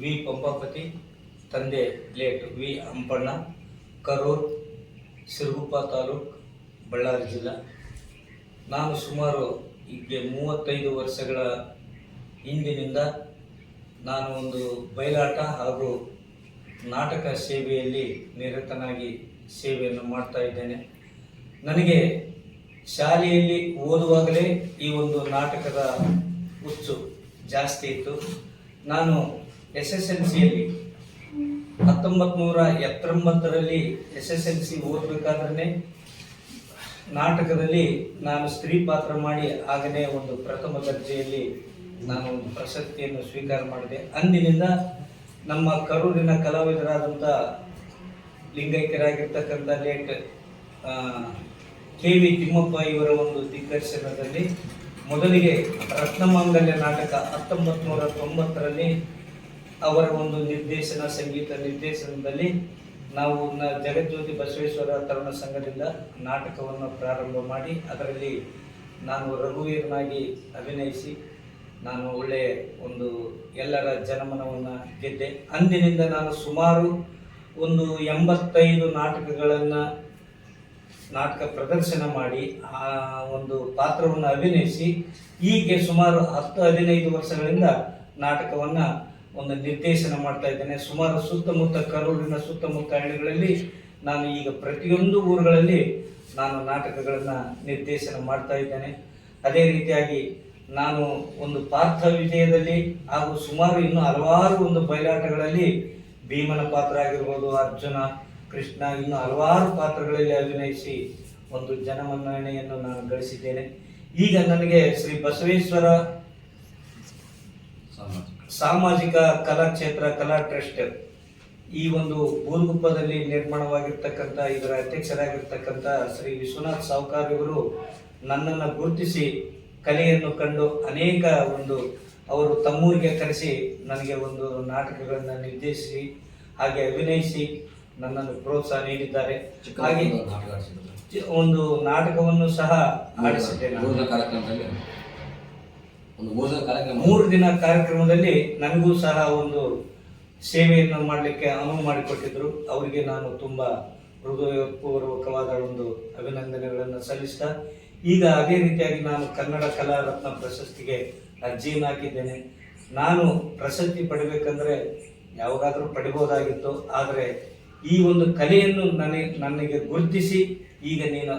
V Pampapati, ತಂದೆ late V Hampanna, Karur, Siruguppa taluk, Ballari ಜಿಲ್ಲಾ. ನಾನು ಸುಮಾರು ಈಗ ಮೂವತ್ತೈದು ವರ್ಷಗಳ ಹಿಂದಿನಿಂದ ನಾನು ಒಂದು ಬಯಲಾಟ ಹಾಗೂ ನಾಟಕ ಸೇವೆಯಲ್ಲಿ ನಿರತನಾಗಿ ಸೇವೆಯನ್ನು ಮಾಡ್ತಾ ಇದ್ದೇನೆ. ನನಗೆ ಶಾಲೆಯಲ್ಲಿ ಓದುವಾಗಲೇ ಈ ಒಂದು ನಾಟಕದ ಹುಚ್ಚು ಜಾಸ್ತಿ ಇತ್ತು. ನಾನು ಎಸ್ ಎಸ್ ಎಲ್ ಸಿಯಲ್ಲಿ ಹತ್ತೊಂಬತ್ತು ನೂರ ಎತ್ತೊಂಬತ್ತರಲ್ಲಿ ಎಸ್ ಎಸ್ ಎಲ್ ಸಿ ಓದಬೇಕಾದ್ರೆ ನಾಟಕದಲ್ಲಿ ನಾನು ಸ್ತ್ರೀ ಪಾತ್ರ ಮಾಡಿ ಆಗನೇ ಒಂದು ಪ್ರಥಮ ದರ್ಜೆಯಲ್ಲಿ ನಾನು ಒಂದು ಪ್ರಶಸ್ತಿಯನ್ನು ಸ್ವೀಕಾರ ಮಾಡಿದೆ. ಅಂದಿನಿಂದ ನಮ್ಮ ಕರೂರಿನ ಕಲಾವಿದರಾದಂಥ ಲಿಂಗೈಕ್ಯರಾಗಿರ್ತಕ್ಕಂಥ ಲೇಟ್ ಕೆ ವಿ ತಿಮ್ಮಪ್ಪ ಇವರ ಒಂದು ದಿಗ್ದರ್ಶನದಲ್ಲಿ ಮೊದಲಿಗೆ ರತ್ನಮಾಂಗಲ್ಯ ನಾಟಕ ಹತ್ತೊಂಬತ್ತು ನೂರ ತೊಂಬತ್ತರಲ್ಲಿ ಅವರ ಒಂದು ನಿರ್ದೇಶನ ಸಂಗೀತ ನಿರ್ದೇಶನದಲ್ಲಿ ನಾವು ಜಗಜ್ಯೋತಿ ಬಸವೇಶ್ವರ ತರುಣ ಸಂಘದಿಂದ ನಾಟಕವನ್ನು ಪ್ರಾರಂಭ ಮಾಡಿ, ಅದರಲ್ಲಿ ನಾನು ರಘುವೀರನಾಗಿ ಅಭಿನಯಿಸಿ, ನಾನು ಒಳ್ಳೆಯ ಒಂದು ಎಲ್ಲರ ಜನಮನವನ್ನು ಗೆದ್ದೆ. ಅಂದಿನಿಂದ ನಾನು ಸುಮಾರು ಒಂದು ಎಂಬತ್ತೈದು ನಾಟಕಗಳನ್ನು ನಾಟಕ ಪ್ರದರ್ಶನ ಮಾಡಿ, ಆ ಒಂದು ಪಾತ್ರವನ್ನು ಅಭಿನಯಿಸಿ, ಹೀಗೆ ಸುಮಾರು ಹತ್ತು ಹದಿನೈದು ವರ್ಷಗಳಿಂದ ನಾಟಕವನ್ನ ಒಂದು ನಿರ್ದೇಶನ ಮಾಡ್ತಾ ಇದ್ದೇನೆ. ಸುಮಾರು ಸುತ್ತಮುತ್ತ ಕರೂರಿನ ಸುತ್ತಮುತ್ತ ಹಳ್ಳಿಗಳಲ್ಲಿ ನಾನು ಈಗ ಪ್ರತಿಯೊಂದು ಊರುಗಳಲ್ಲಿ ನಾನು ನಾಟಕಗಳನ್ನು ನಿರ್ದೇಶನ ಮಾಡ್ತಾ ಇದ್ದೇನೆ. ಅದೇ ರೀತಿಯಾಗಿ ನಾನು ಒಂದು ಪಾರ್ಥ ವಿಜಯದಲ್ಲಿ ಹಾಗೂ ಸುಮಾರು ಇನ್ನು ಹಲವಾರು ಒಂದು ಬಯಲಾಟಗಳಲ್ಲಿ ಭೀಮನ ಪಾತ್ರ ಆಗಿರ್ಬೋದು, ಅರ್ಜುನ, ಕೃಷ್ಣ ಇನ್ನು ಹಲವಾರು ಪಾತ್ರಗಳಲ್ಲಿ ಅಭಿನಯಿಸಿ ಒಂದು ಜನಮನ್ನಣೆಯನ್ನು ನಾನು ಗಳಿಸಿದ್ದೇನೆ. ಈಗ ನನಗೆ ಶ್ರೀ ಬಸವೇಶ್ವರ ಸಾಮಾಜಿಕ ಕಲಾ ಕ್ಷೇತ್ರ ಕಲಾ ಟ್ರಸ್ಟ್ ಈ ಒಂದು ಬೂರುಗುಪ್ಪದಲ್ಲಿ ನಿರ್ಮಾಣವಾಗಿರ್ತಕ್ಕಂಥ ಇದರ ಅಧ್ಯಕ್ಷರಾಗಿರ್ತಕ್ಕಂಥ ಶ್ರೀ ವಿಶ್ವನಾಥ್ ಸಾವ್ಕಾರ್ ಇವರು ನನ್ನನ್ನು ಗುರುತಿಸಿ ಕಲೆಯನ್ನು ಕಂಡು ಅನೇಕ ಒಂದು ಅವರು ತಮ್ಮೂರಿಗೆ ಕರೆಸಿ ನನಗೆ ಒಂದು ನಾಟಕಗಳನ್ನು ನಿರ್ದೇಶಿಸಿ ಹಾಗೆ ಅಭಿನಯಿಸಿ ನನ್ನನ್ನು ಪ್ರೋತ್ಸಾಹ ನೀಡಿದ್ದಾರೆ. ಹಾಗೆ ಒಂದು ನಾಟಕವನ್ನು ಸಹ ಆಡಿಸಿದ್ದೇನೆ ಒಂದು ಮೂರನೇ ಕಾರ್ಯಕ್ರಮ. ಮೂರು ದಿನ ಕಾರ್ಯಕ್ರಮದಲ್ಲಿ ನನಗೂ ಸಹ ಒಂದು ಸೇವೆಯನ್ನು ಮಾಡಲಿಕ್ಕೆ ಅನುವು ಮಾಡಿಕೊಟ್ಟಿದ್ದರು ಅವರಿಗೆ ನಾನು ತುಂಬ ಹೃದಯಪೂರ್ವಕವಾದ ಒಂದು ಅಭಿನಂದನೆಗಳನ್ನು ಸಲ್ಲಿಸ್ತಾ, ಈಗ ಅದೇ ರೀತಿಯಾಗಿ ನಾನು ಕನ್ನಡ ಕಲಾ ರತ್ನ ಪ್ರಶಸ್ತಿಗೆ ಅರ್ಜಿಯನ್ನು ಹಾಕಿದ್ದೇನೆ. ನಾನು ಪ್ರಶಸ್ತಿ ಪಡಿಬೇಕಂದ್ರೆ ಯಾವಾಗಾದರೂ ಪಡಿಬೋದಾಗಿತ್ತು, ಆದರೆ ಈ ಒಂದು ಕಲೆಯನ್ನು ನನಗೆ ನನಗೆ ಗುರುತಿಸಿ ಈಗ ನೀನು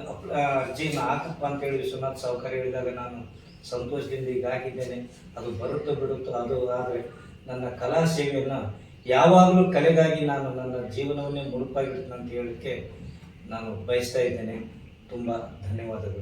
ಅರ್ಜಿಯನ್ನು ಹಾಕಪ್ಪ ಅಂತೇಳಿ ವಿಶ್ವನಾಥ್ ಸಾವುಕಾರ ಹೇಳಿದಾಗ ನಾನು ಸಂತೋಷದಿಂದ ಈಗ ಹಾಕಿದ್ದೇನೆ ಅದು ಬರುತ್ತೋ ಬಿಡುತ್ತೋ ಅದು ಆದರೆ ನನ್ನ ಕಲಾ ಸೇವೆಯನ್ನು ಯಾವಾಗಲೂ ಕಲೆಗಾಗಿ ನಾನು ನನ್ನ ಜೀವನವನ್ನೇ ಮುಳುಪಾಗಿರುತ್ತೆ ಅಂತ ಹೇಳಲಿಕ್ಕೆ ನಾನು ಬಯಸ್ತಾ ಇದ್ದೇನೆ. ತುಂಬ ಧನ್ಯವಾದಗಳು.